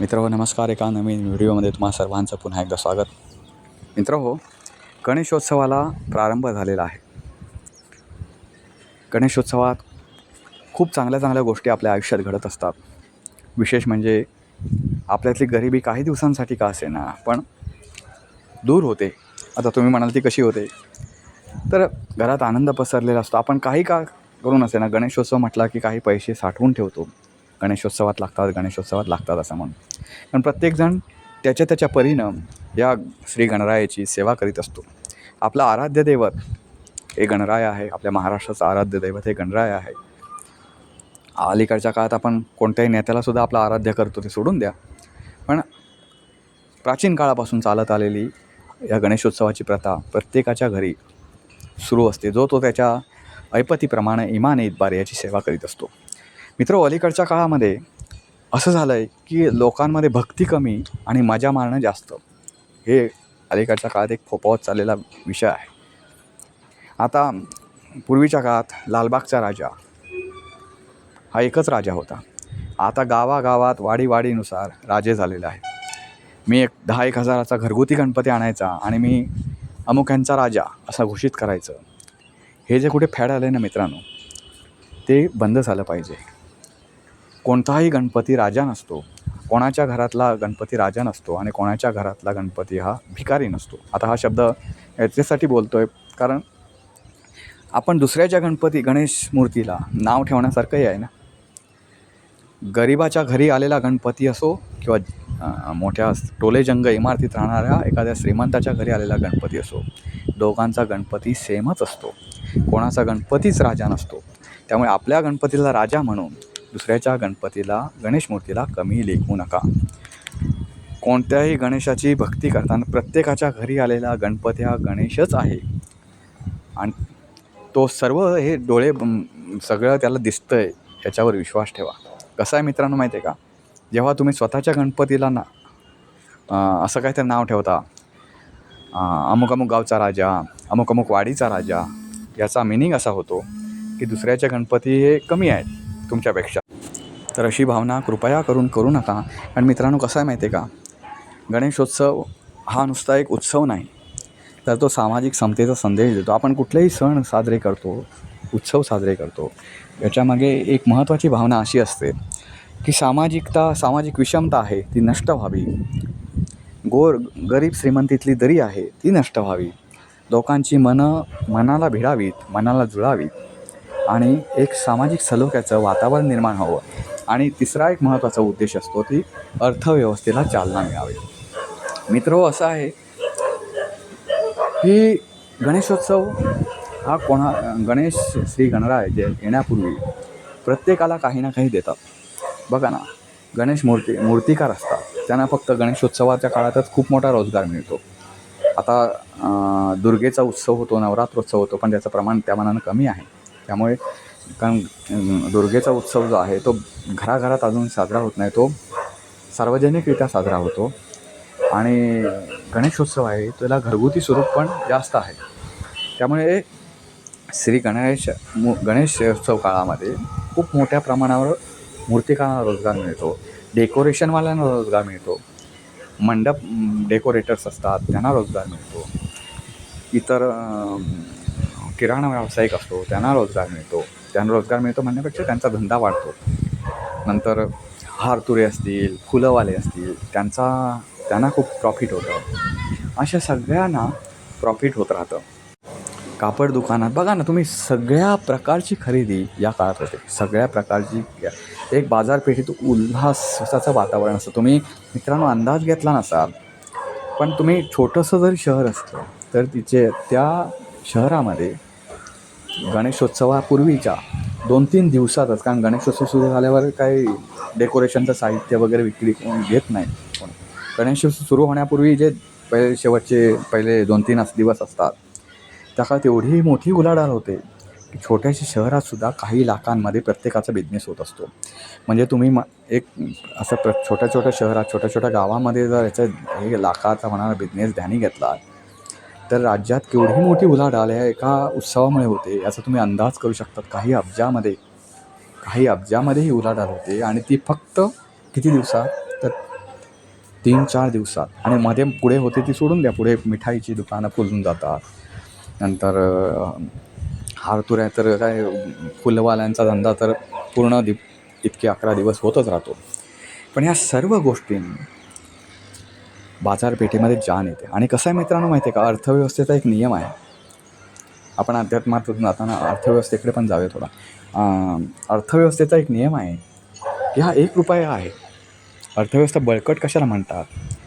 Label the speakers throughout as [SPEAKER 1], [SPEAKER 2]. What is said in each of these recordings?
[SPEAKER 1] मित्र हो नमस्कार. एका नवीन व्हिडिओमध्ये तुम्हा सर्वांचं पुन्हा एकदा स्वागत. मित्र हो गणेशोत्सवाला प्रारंभ झालेला आहे. गणेशोत्सवात खूप चांगल्या चांगल्या गोष्टी आपल्या आयुष्यात घडत असतात. विशेष म्हणजे आपल्यातली गरिबी काही दिवसांसाठी का असेना पण दूर होते. आता तुम्ही म्हणाल ती कशी होते? तर घरात आनंद पसरलेला असतो. आपण काही का करून असे ना गणेशोत्सव म्हटला की काही पैसे साठवून ठेवतो. गणेशोत्सवात लागतात गणेशोत्सवात लागतात असं म्हणून. पण प्रत्येकजण त्याच्या त्याच्या परीनं या श्री गणरायाची सेवा करीत असतो. आपलं आराध्य दैवत हे गणराय आहे आपल्या महाराष्ट्राचं आराध्य दैवत हे गणराय आहे. अलीकडच्या काळात आपण कोणत्याही नेत्यालासुद्धा आपलं आराध्य करतो ते सोडून द्या. पण प्राचीन काळापासून चालत आलेली या गणेशोत्सवाची प्रथा प्रत्येकाच्या घरी सुरू असते. जो तो त्याच्या ऐपतीप्रमाणे इमान इतबार याची सेवा करीत असतो. मित्र अलीकडच्या काळामध्ये असं झालं आहे की लोकांमध्ये भक्ती कमी आणि मजा मारणं जास्त. हे अलीकडच्या काळात एक फोपावत चाललेला विषय आहे. आता पूर्वीच्या काळात लालबागचा राजा हा एकच राजा होता. आता गावागावात वाडीवाडीनुसार राजे झालेले आहे मी एक दहा एक हजाराचा घरगुती गणपती आणायचा आणि मी अमुक्यांचा राजा असा घोषित करायचं. हे जे कुठे फॅड आलं ना मित्रांनो ते बंद झालं पाहिजे. कोणताही गणपती राजा नसतो. कोणाच्या घरातला गणपती राजा नसतो आणि कोणाच्या घरातला गणपती हा भिकारी नसतो. आता हा शब्द याच्यासाठी बोलतो आहे कारण आपण दुसऱ्याच्या गणपती गणेश मूर्तीला नाव ठेवण्यासारखंही आहे ना? गरिबाच्या घरी आलेला गणपती असो किंवा मोठ्या टोलेजंग इमारतीत राहणाऱ्या एखाद्या श्रीमंताच्या घरी आलेला गणपती असो दोघांचा गणपती सेमच असतो. कोणाचा गणपतीच राजा नसतो. त्यामुळे आपल्या गणपतीला राजा म्हणून दुसऱ्याच्या गणपतीला गणेश मूर्तीला कमी लेखू नका. कोणत्याही गणेशाची भक्ती करताना प्रत्येकाच्या घरी आलेला गणपती हा गणेशच आहे. आणि तो सर्व हे डोळे सगळं त्याला दिसतं आहे याच्यावर विश्वास ठेवा. कसं आहे मित्रांनो माहिती आहे का? जेव्हा तुम्ही स्वतःच्या गणपतीला ना असं काहीतरी नाव ठेवता अमुक अमुक गावचा राजा अमुक अमुक वाडीचा राजा याचा मिनिंग असा होतो की दुसऱ्याचे गणपती हे कमी आहेत. तुमच्यापेक्षा. तर अशी भावना कृपया करून करू नका. आणि मित्रांनो कसं आहे माहिती आहे का? गणेशोत्सव हा नुसता एक उत्सव नाही. तर तो सामाजिक समतेचा संदेश देतो. आपण कुठलेही सण साजरे करतो उत्सव साजरे करतो याच्यामागे एक महत्त्वाची भावना अशी असते की सामाजिकता सामाजिक विषमता आहे ती नष्ट व्हावी. गोर गरीब श्रीमंतीतली दरी आहे ती नष्ट व्हावी. लोकांची मनं मनाला भिडावीत मनाला जुळावीत. आणि एक सामाजिक सलोख्याचं वातावरण निर्माण हवं. आणि तिसरा एक महत्त्वाचा उद्देश असतो ती अर्थव्यवस्थेला चालना मिळावी. मित्र हो, असं आहे की गणेशोत्सव हा कोणा गणेश श्री गणराय जे येण्यापूर्वी प्रत्येकाला काही ना काही देतात. बघा ना गणेश मूर्ती मूर्तिकार असतात. त्यांना फक्त गणेशोत्सवाच्या काळातच खूप मोठा रोजगार मिळतो. आता दुर्गेचा उत्सव होतो नवरात्रोत्सव होतो पण त्याचं प्रमाण त्या मानानं कमी आहे. त्यामुळे कारण दुर्गेचा उत्सव जो आहे तो घराघरात अजून साजरा होत नाही तो सार्वजनिकरित्या साजरा होतो. आणि गणेशोत्सव आहे त्याला घरगुती स्वरूप पण जास्त आहे. त्यामुळे श्री गणेश मु गणेशोत्सव काळामध्ये खूप मोठ्या प्रमाणावर मूर्तिकारांना रोजगार मिळतो. डेकोरेशनवाल्यांना रोजगार मिळतो. मंडप डेकोरेटर्स असतात त्यांना रोजगार मिळतो. इतर किराणा व्यावसायिक असतो त्यांना रोजगार मिळतो. त्यांना रोजगार मिळतो म्हणण्यापेक्षा त्यांचा धंदा वाढतो. नंतर हारतुरे असतील फुलंवाले असतील त्यांचा त्यांना खूप प्रॉफिट होतं. अशा सगळ्यांना प्रॉफिट होत राहतं. कापड दुकानात बघा ना तुम्ही सगळ्या प्रकारची खरेदी या काळात होते. सगळ्या प्रकारची एक बाजारपेठेत उल्हासाचं वातावरण असतं. तुम्ही मित्रांनो अंदाज घेतला नसाल पण तुम्ही छोटंसं जरी शहर असतं तर तिचे त्या शहरामध्ये गणेशोत्सवापूर्वीच्या दोन तीन दिवसातच कारण गणेशोत्सव सुरू झाल्यावर काही डेकोरेशनचं साहित्य वगैरे विक्री कोण घेत नाही. गणेशोत्सव सुरू होण्यापूर्वी जे पहिले शेवटचे पहिले दोन तीन अस- दिवस असतात त्या काळात एवढी मोठी उलाढाल होते. की छोट्याशा शहरातसुद्धा काही लाखांमध्ये प्रत्येकाचा बिझनेस होत असतो. म्हणजे तुम्ही म एक असं प्र छोट्या छोट्या शहरात छोट्या छोट्या गावामध्ये जर याचं हे लाखाचा होणारा बिझनेस ध्यानी घेतला तर राज्यात केवढी मोठी उलाढाल ह्या एका उत्सवामुळे होते. याचा तुम्ही अंदाज करू शकतात. काही अब्जामध्ये काही अब्जामध्ये ही उलाढाल होते आणि ती फक्त किती दिवसात? तर तीन चार दिवसात. आणि मध्ये पुढे होते ती सोडून द्या. पुढे मिठाईची दुकानं फुलून जातात. नंतर हारतुऱ्या तर काय फुलवाल्यांचा धंदा तर पूर्ण दि इतके अकरा दिवस होतच राहतो. पण ह्या सर्व गोष्टी बाजारपेठेमध्ये जान येते. आणि कसं आहे मित्रांनो माहिती आहे का? अर्थव्यवस्थेचा एक नियम आहे. आपण अध्यात्मातून जाताना अर्थव्यवस्थेकडे पण जाऊया थोडा. अर्थव्यवस्थेचा एक नियम आहे की हा एक रुपया आहे. अर्थव्यवस्था बळकट कशाला म्हणतात?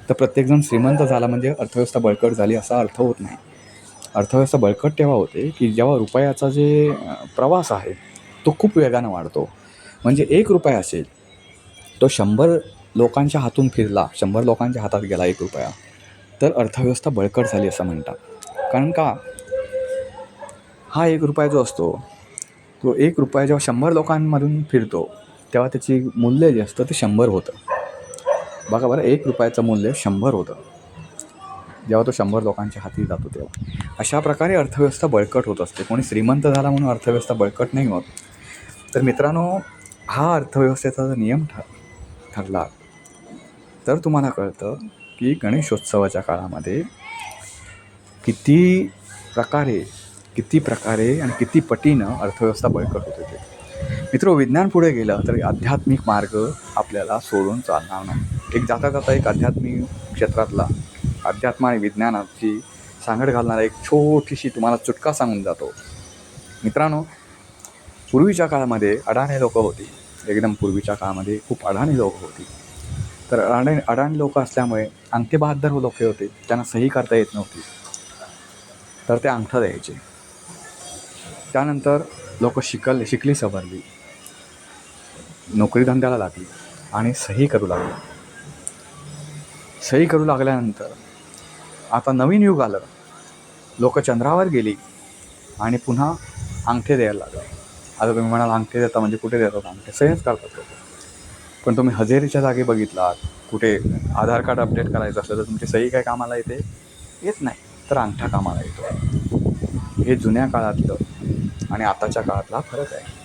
[SPEAKER 1] तर प्रत्येकजण श्रीमंत झाला म्हणजे अर्थव्यवस्था बळकट झाली असा अर्थ होत नाही. अर्थव्यवस्था बळकट तेव्हा होते की जेव्हा रुपयाचा जे प्रवास आहे तो खूप वेगानं वाढतो. म्हणजे एक रुपया असेल तो शंभर लोकांच्या हातून फिरला शंभर लोकांच्या हातात गेला एक रुपया. तर अर्थव्यवस्था बळकट झाली असं म्हणतात. कारण का? हा एक रुपया जो असतो तो एक रुपया जेव्हा शंभर लोकांमधून फिरतो तेव्हा त्याची मूल्य जे असतं ते शंभर होतं. बघा बरं एक रुपयाचं मूल्य शंभर होतं. जेव्हा तो शंभर लोकांच्या हाती जातो तेव्हा. अशा प्रकारे अर्थव्यवस्था बळकट होत असते. कोणी श्रीमंत झाला म्हणून अर्थव्यवस्था बळकट नाही होत. तर मित्रांनो हा अर्थव्यवस्थेचा जर नियम ठ ठरला तर तुम्हाला कळतं की गणेशोत्सवाच्या काळामध्ये किती प्रकारे किती प्रकारे आणि किती पटीनं अर्थव्यवस्था बळकट होत होते. मित्र विज्ञान पुढे गेलं तर आध्यात्मिक मार्ग आपल्याला सोडून चालणार नाही. एक जाता जाता एक आध्यात्मिक क्षेत्रातला अध्यात्म आणि विज्ञानाची सांगड घालणारा एक छोटीशी तुम्हाला चुटका सांगून जातो. मित्रांनो पूर्वीच्या काळामध्ये अडाणी लोकं होती. एकदम पूर्वीच्या काळामध्ये खूप अडाणी लोकं होती. तर अडाणी अडाणी लोक असल्यामुळे अंगठे बहादर लोक होते त्यांना सही करता येत नव्हती. तर ते अंगठा द्यायचे. त्यानंतर लोक शिकल शिकली सवरली नोकरीधंद्याला लागली आणि सही करू लागली. सही करू लागल्यानंतर आता नवीन युग आलं. लोक चंद्रावर गेली आणि पुन्हा अंगठे द्यायला लागले. आता तुम्ही म्हणाल अंगठे देता म्हणजे कुठे देतात अंगठे? सहीच करतात लोक. पण तुम्ही हजेरीच्या जागी बघितलात कुठे आधार कार्ड अपडेट करायचं असलं तर तुमची सही काय कामाला येते? येत नाही. तर अंगठा कामाला येतो. हे जुन्या काळातलं आणि आताच्या काळातला फरक आहे.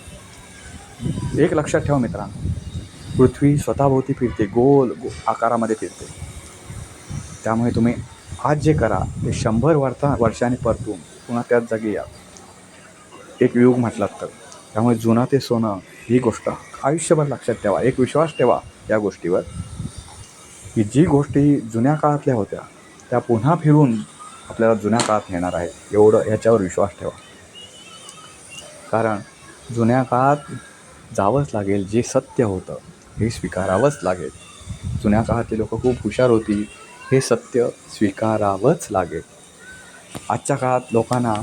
[SPEAKER 1] एक लक्षात ठेवा मित्रांनो पृथ्वी स्वतःभोवती फिरते गोल गो आकारामध्ये फिरते. त्यामुळे तुम्ही आज जे करा ते शंभर वर्षा वर्षांनी परतून पुन्हा त्याच जागी या. एक युग म्हटलात तर. त्यामुळे जुना ते सोनं ही गोष्ट आयुष्यभर लक्षात ठेवा. एक विश्वास ठेवा या गोष्टीवर की जी गोष्टी जुन्या काळातल्या होत्या त्या पुन्हा फिरून आपल्याला जुन्या काळात नेणार आहेत. एवढं ह्याच्यावर विश्वास ठेवा. कारण जुन्या काळात जावंच लागेल जे सत्य होतं हे स्वीकारावंच लागेल. जुन्या काळातली लोकं खूप हुशार होती हे सत्य स्वीकारावंच लागेल. आजच्या काळात लोकांना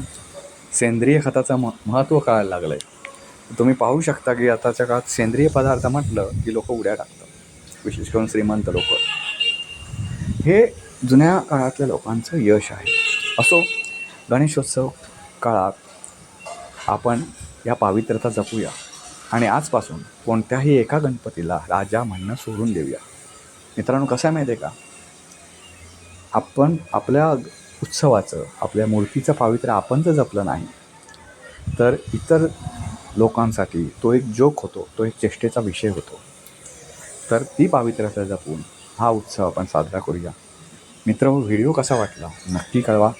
[SPEAKER 1] सेंद्रिय खताचं म महत्त्व कळायला लागलं आहे तुम्ही पाहू शकता की आताच्या काळात सेंद्रिय पदार्थ म्हटलं की लोक उड्या टाकतात. विशेष करून श्रीमंत लोक. हे जुन्या काळातल्या लोकांचं यश आहे. असो गणेशोत्सव काळात आपण या पावित्र्यता जपूया आणि आजपासून कोणत्याही एका गणपतीला राजा म्हणणं सोडून देऊया. मित्रांनो कसं आहे माहिती आहे का? आपण आपल्या उत्सवाचं आपल्या मूर्तीचं पावित्र्य आपण जर जपलं नाही तर इतर लोकांसाठी तो एक जोक होतो तो एक चेष्टेचा विषय होतो. तर ती पावित्र्यता जपून हा उत्सव आपण साजरा करूया. मित्र व्हिडिओ कसा वाटला नक्की कळवा.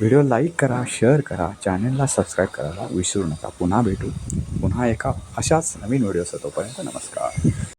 [SPEAKER 1] व्हिडिओ लाईक करा शेअर करा चॅनलला सबस्क्राईब करायला विसरू नका. पुन्हा भेटू. पुन्हा एका अशाच नवीन व्हिडिओ तोपर्यंत नमस्कार.